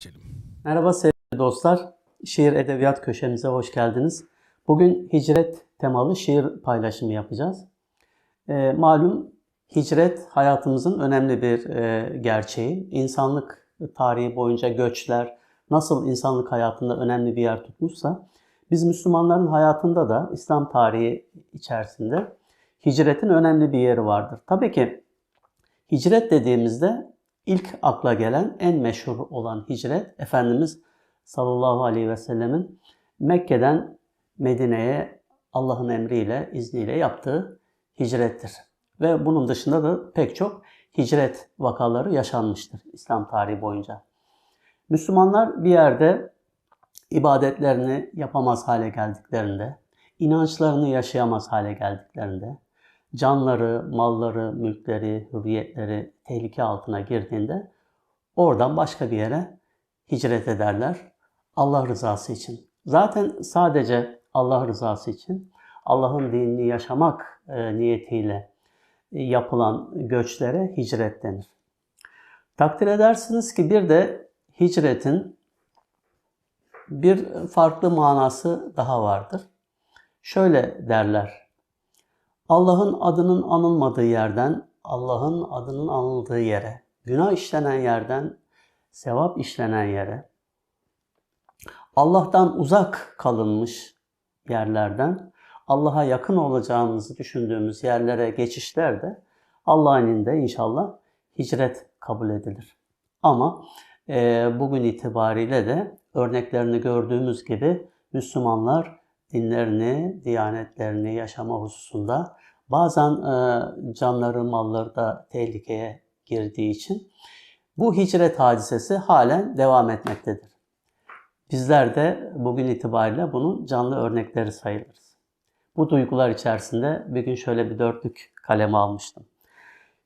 geçelim. Merhaba sevgili dostlar. Şiir Edebiyat köşemize hoş geldiniz. Bugün hicret temalı şiir paylaşımı yapacağız. Ee, malum hicret hayatımızın önemli bir e, gerçeği. İnsanlık tarihi boyunca göçler nasıl insanlık hayatında önemli bir yer tutmuşsa biz Müslümanların hayatında da İslam tarihi içerisinde hicretin önemli bir yeri vardır. Tabii ki hicret dediğimizde ilk akla gelen en meşhur olan hicret Efendimiz sallallahu aleyhi ve sellemin Mekke'den Medine'ye Allah'ın emriyle, izniyle yaptığı hicrettir. Ve bunun dışında da pek çok hicret vakaları yaşanmıştır İslam tarihi boyunca. Müslümanlar bir yerde ibadetlerini yapamaz hale geldiklerinde, inançlarını yaşayamaz hale geldiklerinde, canları, malları, mülkleri, hürriyetleri tehlike altına girdiğinde oradan başka bir yere hicret ederler Allah rızası için. Zaten sadece Allah rızası için Allah'ın dinini yaşamak e, niyetiyle yapılan göçlere hicret denir. Takdir edersiniz ki bir de hicretin bir farklı manası daha vardır. Şöyle derler. Allah'ın adının anılmadığı yerden Allah'ın adının anıldığı yere, günah işlenen yerden sevap işlenen yere, Allah'tan uzak kalınmış yerlerden Allah'a yakın olacağımızı düşündüğümüz yerlere geçişler de Allah'ın elinde inşallah hicret kabul edilir. Ama e, bugün itibariyle de örneklerini gördüğümüz gibi Müslümanlar dinlerini, diyanetlerini yaşama hususunda bazen e, canları, malları da tehlikeye girdiği için bu hicret hadisesi halen devam etmektedir. Bizler de bugün itibariyle bunun canlı örnekleri sayılırız. Bu duygular içerisinde bir gün şöyle bir dörtlük kaleme almıştım.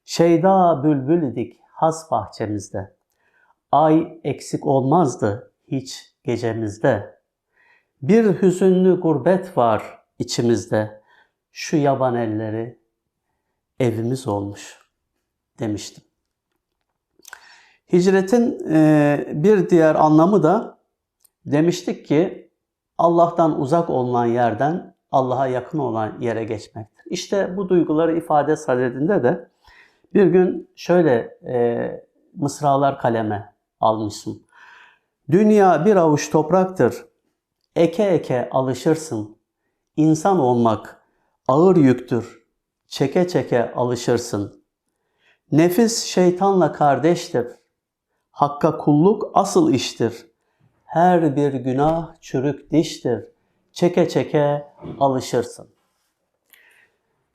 Şeyda bülbül idik has bahçemizde. Ay eksik olmazdı hiç gecemizde. Bir hüzünlü gurbet var içimizde. Şu yaban elleri evimiz olmuş demiştim. Hicretin bir diğer anlamı da demiştik ki Allah'tan uzak olunan yerden Allah'a yakın olan yere geçmektir. İşte bu duyguları ifade sadedinde de bir gün şöyle e, mısralar kaleme almışım. Dünya bir avuç topraktır. Eke eke alışırsın. İnsan olmak ağır yüktür. Çeke çeke alışırsın. Nefis şeytanla kardeştir. Hakka kulluk asıl iştir. Her bir günah çürük diştir. Çeke çeke alışırsın.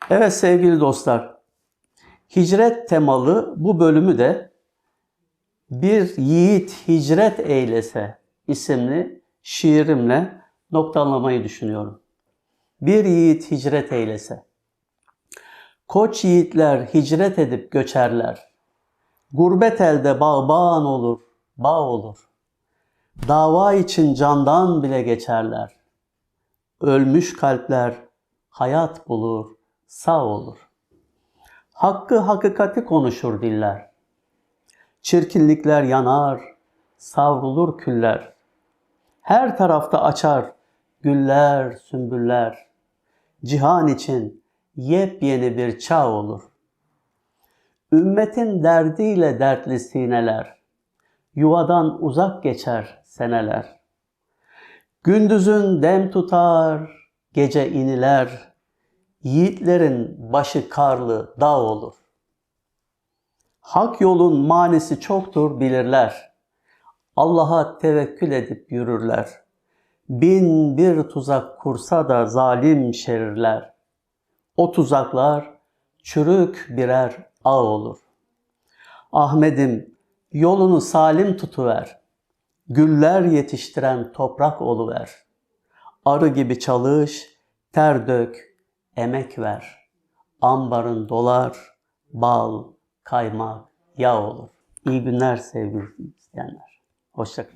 Evet sevgili dostlar, hicret temalı bu bölümü de Bir Yiğit Hicret Eylese isimli şiirimle noktalamayı düşünüyorum. Bir yiğit hicret eylese. Koç yiğitler hicret edip göçerler. Gurbet elde bağban olur, bağ olur. Dava için candan bile geçerler. Ölmüş kalpler hayat bulur, sağ olur. Hakkı hakikati konuşur diller. Çirkinlikler yanar, savrulur küller. Her tarafta açar güller, sümbüller. Cihan için yepyeni bir çağ olur. Ümmetin derdiyle dertli sineler. Yuvadan uzak geçer seneler. Gündüzün dem tutar, gece iniler. Yiğitlerin başı karlı dağ olur. Hak yolun manisi çoktur bilirler. Allah'a tevekkül edip yürürler. Bin bir tuzak kursa da zalim şerirler. O tuzaklar çürük birer ağ olur. Ahmedim yolunu salim tutuver. Güller yetiştiren toprak oluver. Arı gibi çalış, ter dök, emek ver. Ambarın dolar, bal, kaymak, yağ olur. İyi günler sevgili izleyenler. ہو سکے